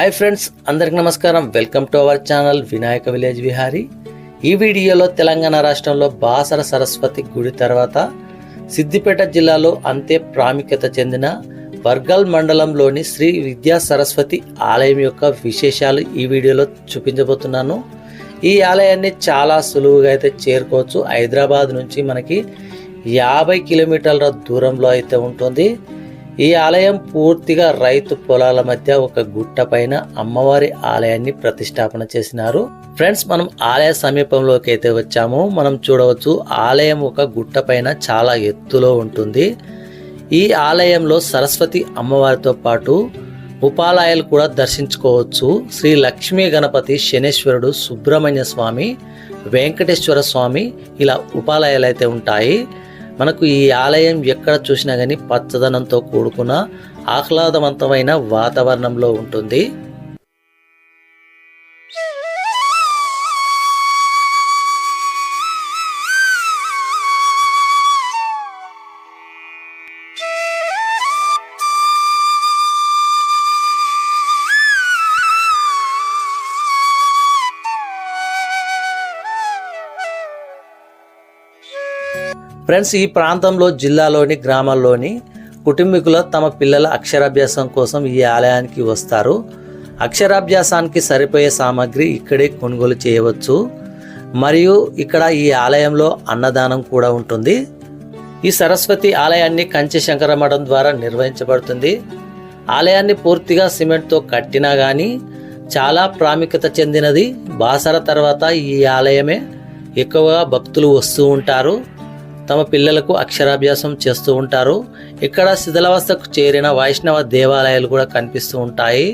Hi friends అందరికి నమస్కారం. Welcome to our channel Vinayaka village Vihari ఈ వీడియోలో తెలంగాణ రాష్ట్రంలో బాసర సరస్వతి గుడి తర్వాత సిద్దిపేట జిల్లాలో అంతే ప్రాముఖ్యత చెందిన వర్గల్ మండలంలోని శ్రీ విద్యా సరస్వతి ఆలయం యొక్క విశేషాలు ఈ వీడియోలో చూపించబోతున్నాను. ఈ ఆలయాన్ని చాలా సులువుగా అయితే చేరుకోవచ్చు. హైదరాబాద్ నుంచి మనకి యాభై కిలోమీటర్ల దూరంలో అయితే ఉంటుంది. ఈ ఆలయం పూర్తిగా రైతు పొలాల మధ్య ఒక గుట్ట పైన అమ్మవారి ఆలయాన్ని ప్రతిష్టాపన చేసినారు. ఫ్రెండ్స్ మనం ఆలయ సమీపంలోకి అయితే వచ్చామో. మనం చూడవచ్చు ఆలయం ఒక గుట్ట పైన చాలా ఎత్తులో ఉంటుంది. ఈ ఆలయంలో సరస్వతి అమ్మవారితో పాటు ఉపాలయాలు కూడా దర్శించుకోవచ్చు. శ్రీ లక్ష్మీ గణపతి శనేశ్వరుడు సుబ్రహ్మణ్య స్వామి వెంకటేశ్వర స్వామి ఇలా ఉపాలయాలు అయితే ఉంటాయి. మనకు ఈ ఆలయం ఎక్కడ చూసినా కానీ పచ్చదనంతో కూడుకున్న ఆహ్లాదవంతమైన వాతావరణంలో ఉంటుంది. ఫ్రెండ్స్ ఈ ప్రాంతంలో జిల్లాలోని గ్రామాల్లోని కుటుంబీకులు తమ పిల్లల అక్షరాభ్యాసం కోసం ఈ ఆలయానికి వస్తారు. అక్షరాభ్యాసానికి సరిపోయే సామాగ్రి ఇక్కడే కొనుగోలు చేయవచ్చు. మరియు ఇక్కడ ఈ ఆలయంలో అన్నదానం కూడా ఉంటుంది. ఈ సరస్వతి ఆలయాన్ని కంచి శంకర మఠం ద్వారా నిర్వహించబడుతుంది. ఆలయాన్ని పూర్తిగా సిమెంట్తో కట్టినా కానీ చాలా ప్రాముఖ్యత చెందినది. బాసర తర్వాత ఈ ఆలయమే ఎక్కువగా భక్తులు వస్తూ ఉంటారు. తమ పిల్లలకు అక్షరాభ్యాసం చేస్తూ ఉంటారు. ఇక్కడ శిథిలావస్థకు చేరిన వైష్ణవ దేవాలయాలు కూడా కనిపిస్తూ ఉంటాయి.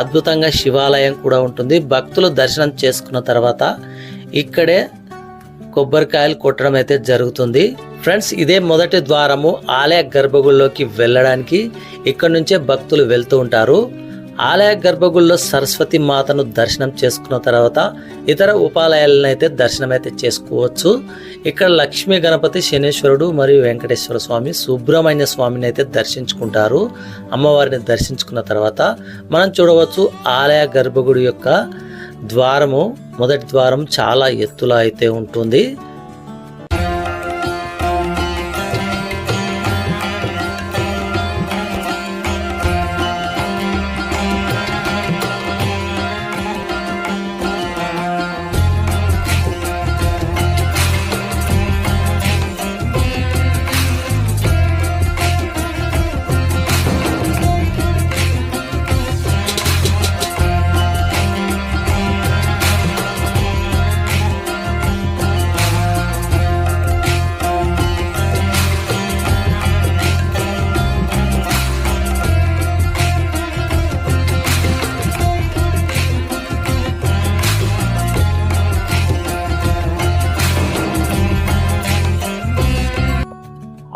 అద్భుతంగా శివాలయం కూడా ఉంటుంది. భక్తులు దర్శనం చేసుకున్న తర్వాత ఇక్కడే కొబ్బరికాయలు కొట్టడం అయితే జరుగుతుంది. ఫ్రెండ్స్ ఇదే మొదటి ద్వారము ఆలయ గర్భగుడిలోకి వెళ్ళడానికి ఇక్కడ నుంచే భక్తులు వెళ్తూ ఉంటారు. ఆలయ గర్భగుడిలో సరస్వతి మాతను దర్శనం చేసుకున్న తర్వాత ఇతర ఉపాలయాలను అయితే దర్శనం అయితే చేసుకోవచ్చు. ఇక్కడ లక్ష్మీ గణపతి శనేశ్వరుడు మరియు వెంకటేశ్వర స్వామి సుబ్రహ్మణ్య స్వామిని అయితే దర్శించుకుంటారు. అమ్మవారిని దర్శించుకున్న తర్వాత మనం చూడవచ్చు ఆలయ గర్భగుడి యొక్క ద్వారము. మొదటి ద్వారం చాలా ఎత్తులో అయితే ఉంటుంది.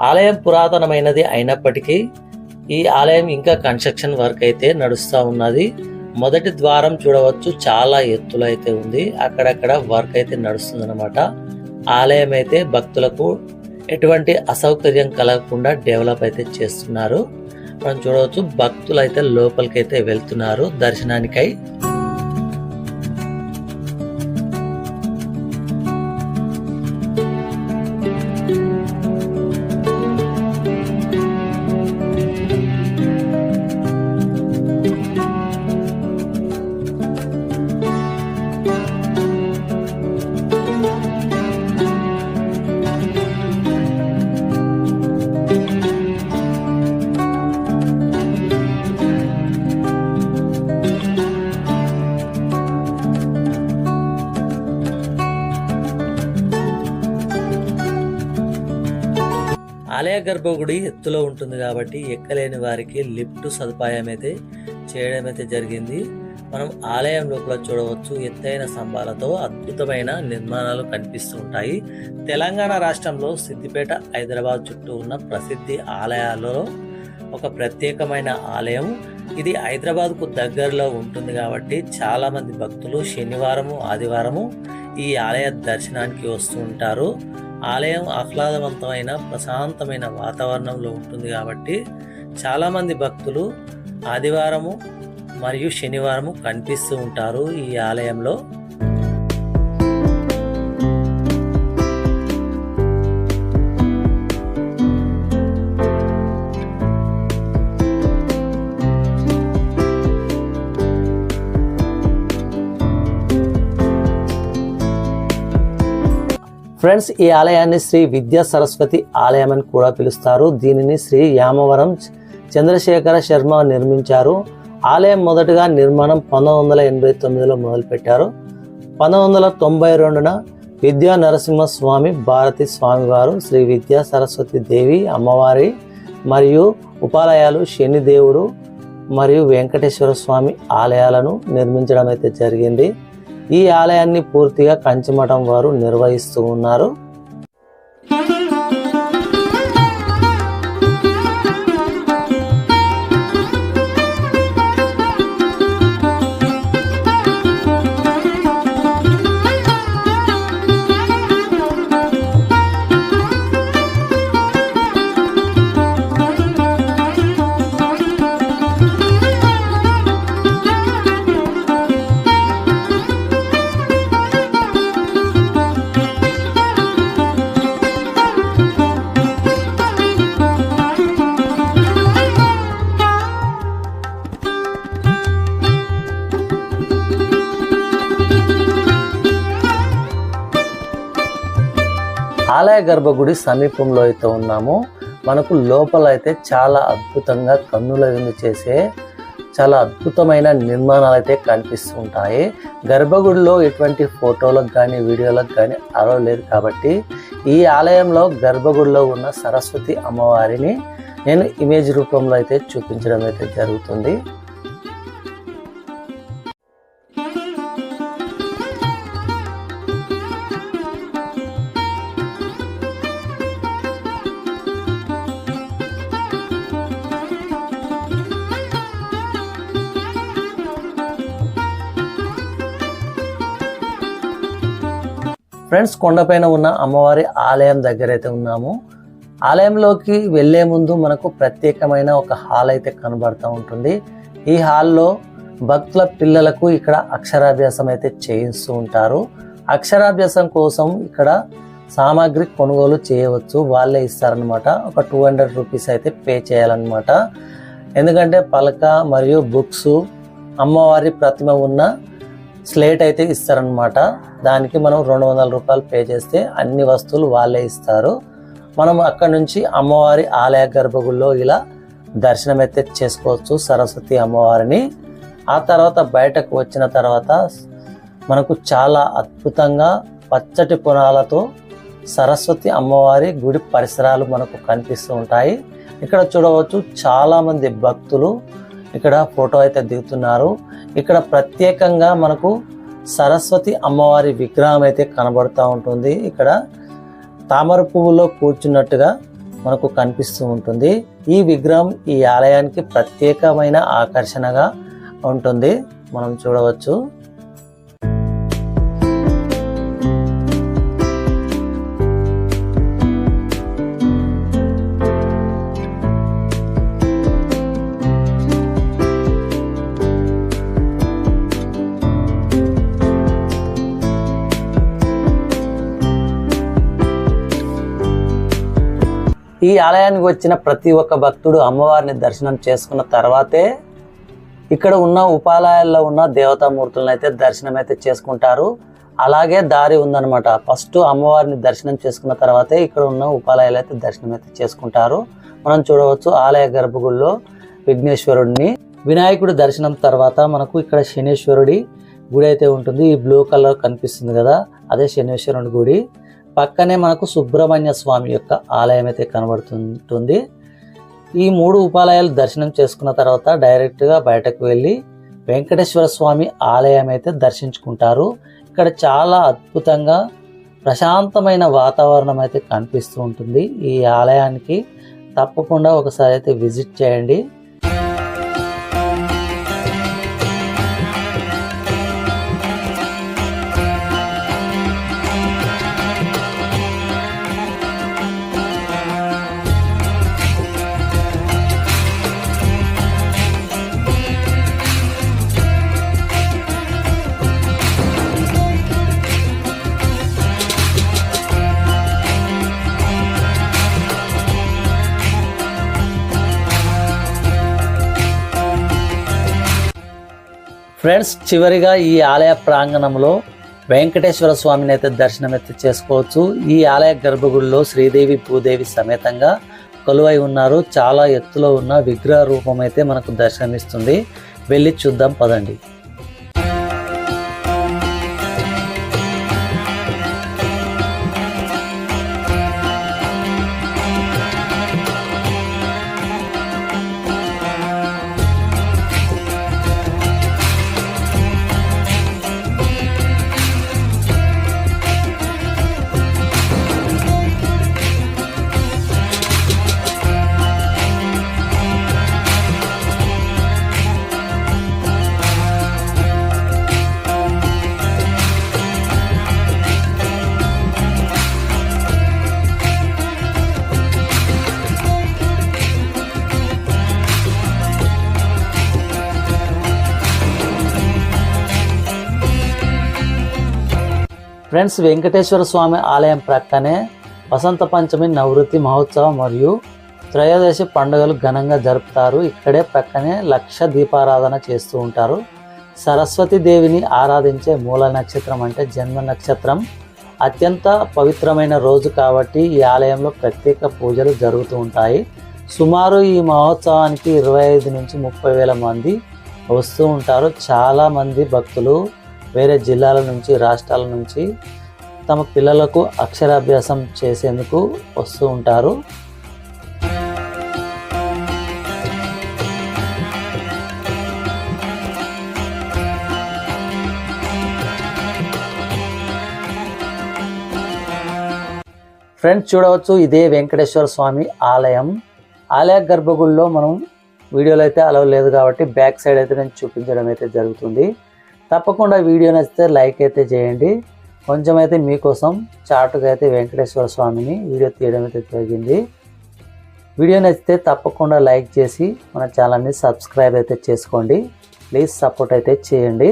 ఆలయం పురాతనమైనది అయినప్పటికీ ఈ ఆలయం ఇంకా కన్స్ట్రక్షన్ వర్క్ అయితే నడుస్తూ ఉన్నది. మొదటి ద్వారం చూడవచ్చు చాలా ఎత్తులో అయితే ఉంది. అక్కడక్కడ వర్క్ అయితే నడుస్తుంది అనమాట ఆలయం అయితే భక్తులకు ఎటువంటి అసౌకర్యం కలగకుండా డెవలప్ అయితే చేస్తున్నారు. మనం చూడవచ్చు భక్తులు అయితే లోపలికి అయితే వెళ్తున్నారు దర్శనానికై. గర్భగుడి ఎత్తులో ఉంటుంది కాబట్టి ఎక్కలేని వారికి లిఫ్ట్ సదుపాయం అయితే చేయడం అయితే జరిగింది. మనం ఆలయం లోపల చూడవచ్చు ఎత్తైన స్తంభాలతో అద్భుతమైన నిర్మాణాలు కనిపిస్తూ ఉంటాయి. తెలంగాణ రాష్ట్రంలో సిద్దిపేట హైదరాబాద్ చుట్టూ ఉన్న ప్రసిద్ధి ఆలయాలలో ఒక ప్రత్యేకమైన ఆలయం. ఇది హైదరాబాద్కు దగ్గరలో ఉంటుంది కాబట్టి చాలామంది భక్తులు శనివారము ఆదివారము ఈ ఆలయ దర్శనానికి వస్తూ ఉంటారు. ఆలయం ఆహ్లాదవంతమైన ప్రశాంతమైన వాతావరణంలో ఉంటుంది కాబట్టి చాలామంది భక్తులు ఆదివారము మరియు శనివారము కనిపిస్తూ ఉంటారు ఈ ఆలయంలో. ఫ్రెండ్స్ ఈ ఆలయాన్ని శ్రీ విద్యా సరస్వతి ఆలయం అని కూడా పిలుస్తారు. దీనిని శ్రీ యామవరం చంద్రశేఖర శర్మ నిర్మించారు. ఆలయం మొదటగా నిర్మాణం పంతొమ్మిది వందల ఎనభై తొమ్మిదిలో మొదలుపెట్టారు. పంతొమ్మిది వందల తొంభై రెండున విద్యా నరసింహస్వామి భారతి స్వామివారు శ్రీ విద్యా సరస్వతి దేవి అమ్మవారి మరియు ఉపాలయాలు శనిదేవుడు మరియు వెంకటేశ్వర స్వామి ఆలయాలను నిర్మించడం అయితే జరిగింది. ఈ ఆలయాన్ని పూర్తిగా కంచిమఠం వారు నిర్వహిస్తూ ఉన్నారు. ఆలయ గర్భగుడి సమీపంలో అయితే ఉన్నాము. మనకు లోపల అయితే చాలా అద్భుతంగా కన్నుల విందు చేసే చాలా అద్భుతమైన నిర్మాణాలు అయితే కనిపిస్తూ ఉంటాయి గర్భగుడిలో ఎటువంటి ఫోటోలకు కానీ వీడియోలకు కానీ అలవ లేదు కాబట్టి ఈ ఆలయంలో గర్భగుడిలో ఉన్న సరస్వతి అమ్మవారిని నేను ఇమేజ్ రూపంలో అయితే చూపించడం అయితే జరుగుతుంది. ఫ్రెండ్స్ కొండపైన ఉన్న అమ్మవారి ఆలయం దగ్గర అయితే ఉన్నాము. ఆలయంలోకి వెళ్ళే ముందు మనకు ప్రత్యేకమైన ఒక హాల్ అయితే కనబడుతూ ఉంటుంది. ఈ హాల్లో భక్తుల పిల్లలకు ఇక్కడ అక్షరాభ్యాసం అయితే చేయిస్తూ ఉంటారు. అక్షరాభ్యాసం కోసం ఇక్కడ సామాగ్రి కొనుగోలు చేయవచ్చు. వాళ్ళే ఇస్తారనమాట ఒక టూ హండ్రెడ్ రూపీస్ అయితే పే చేయాలన్నమాట. ఎందుకంటే పలక మరియు బుక్స్ అమ్మవారి ప్రతిమ ఉన్న స్లేట్ అయితే ఇస్తారనమాట దానికి మనం రెండు వందల రూపాయలు పే చేస్తే అన్ని వస్తువులు వాళ్ళే ఇస్తారు. మనం అక్కడ నుంచి అమ్మవారి ఆలయ గర్భగుడిలో ఇలా దర్శనం అయితే చేసుకోవచ్చు సరస్వతి అమ్మవారిని. ఆ తర్వాత బయటకు వచ్చిన తర్వాత మనకు చాలా అద్భుతంగా పచ్చటి పొలాలతో సరస్వతి అమ్మవారి గుడి పరిసరాలు మనకు కనిపిస్తూ ఉంటాయి. ఇక్కడ చూడవచ్చు చాలామంది భక్తులు ఇక్కడ ఫోటో అయితే దిగుతున్నారు. ఇక్కడ ప్రత్యేకంగా మనకు సరస్వతి అమ్మవారి విగ్రహం అయితే కనబడుతూ ఉంటుంది. ఇక్కడ తామర పువ్వులో కూర్చున్నట్టుగా మనకు కనిపిస్తూ ఉంటుంది. ఈ విగ్రహం ఈ ఆలయానికి ప్రత్యేకమైన ఆకర్షణగా ఉంటుంది. మనం చూడవచ్చు. ఈ ఆలయానికి వచ్చిన ప్రతి ఒక్క భక్తుడు అమ్మవారిని దర్శనం చేసుకున్న తర్వాతే ఇక్కడ ఉన్న ఉపాలయాల్లో ఉన్న దేవతామూర్తులను అయితే దర్శనం అయితే చేసుకుంటారు. అలాగే దారి ఉందన్నమాట. ఫస్ట్ అమ్మవారిని దర్శనం చేసుకున్న తర్వాతే ఇక్కడ ఉన్న ఉపాలయాలు అయితే దర్శనం అయితే చేసుకుంటారు. మనం చూడవచ్చు ఆలయ గర్భగుడిలో విఘ్నేశ్వరుడిని వినాయకుడి దర్శనం తర్వాత మనకు ఇక్కడ శనేశ్వరుడి గుడి అయితే ఉంటుంది. ఈ బ్లూ కలర్ కనిపిస్తుంది కదా అదే శనీశ్వరుడి గుడి. పక్కనే మనకు సుబ్రహ్మణ్య స్వామి యొక్క ఆలయం అయితే కనబడుతుంటుంది. ఈ మూడు ఉపాలయాలు దర్శనం చేసుకున్న తర్వాత డైరెక్ట్గా బయటకు వెళ్ళి వెంకటేశ్వర స్వామి ఆలయం అయితే దర్శించుకుంటారు. ఇక్కడ చాలా అద్భుతంగా ప్రశాంతమైన వాతావరణం అయితే కనిపిస్తూ ఉంటుంది. ఈ ఆలయానికి తప్పకుండా ఒకసారి అయితే విజిట్ చేయండి. ఫ్రెండ్స్ చివరిగా ఈ ఆలయ ప్రాంగణంలో వెంకటేశ్వర స్వామిని అయితే దర్శనం అయితే చేసుకోవచ్చు. ఈ ఆలయ గర్భగుడిలో శ్రీదేవి భూదేవి సమేతంగా కొలువై ఉన్నారు. చాలా ఎత్తులో ఉన్న విగ్రహ రూపం అయితే మనకు దర్శనమిస్తుంది. వెళ్ళి చూద్దాం పదండి. ఫ్రెండ్స్ వెంకటేశ్వర స్వామి ఆలయం ప్రక్కనే వసంత పంచమి నవృత్తి మహోత్సవం మరియు త్రయోదశి పండుగలు ఘనంగా జరుపుతారు. ఇక్కడే ప్రక్కనే లక్ష దీపారాధన చేస్తూ ఉంటారు. సరస్వతి దేవిని ఆరాధించే మూల నక్షత్రం అంటే జన్మ నక్షత్రం. అత్యంత పవిత్రమైన రోజు కాబట్టి ఈ ఆలయంలో ప్రత్యేక పూజలు జరుగుతూ ఉంటాయి. సుమారు ఈ మహోత్సవానికి ఇరవై ఐదు నుంచి ముప్పై వేల మంది వస్తూ ఉంటారు. చాలామంది భక్తులు వేరే జిల్లాల నుంచి రాష్ట్రాల నుంచి తమ పిల్లలకు అక్షరాభ్యాసం చేసేందుకు వస్తూ ఉంటారు. ఫ్రెండ్స్ చూడవచ్చు ఇదే వెంకటేశ్వర స్వామి ఆలయం. ఆలయ గర్భగుడిలో మనం వీడియోలో అయితే అలవ్ లేదు కాబట్టి బ్యాక్ సైడ్ అయితే నేను చూపించడం అయితే జరుగుతుంది. తప్పకుండా వీడియో నచ్చితే లైక్ అయితే చేయండి. కొంచెం అయితే మీకోసం చాటుగా అయితే వెంకటేశ్వర స్వామిని వీడియో తీయడం అయితే జరిగింది వీడియో నచ్చితే తప్పకుండా లైక్ చేసి మన ఛానల్ని సబ్స్క్రైబ్ అయితే చేసుకోండి. ప్లీజ్ సపోర్ట్ అయితే చేయండి.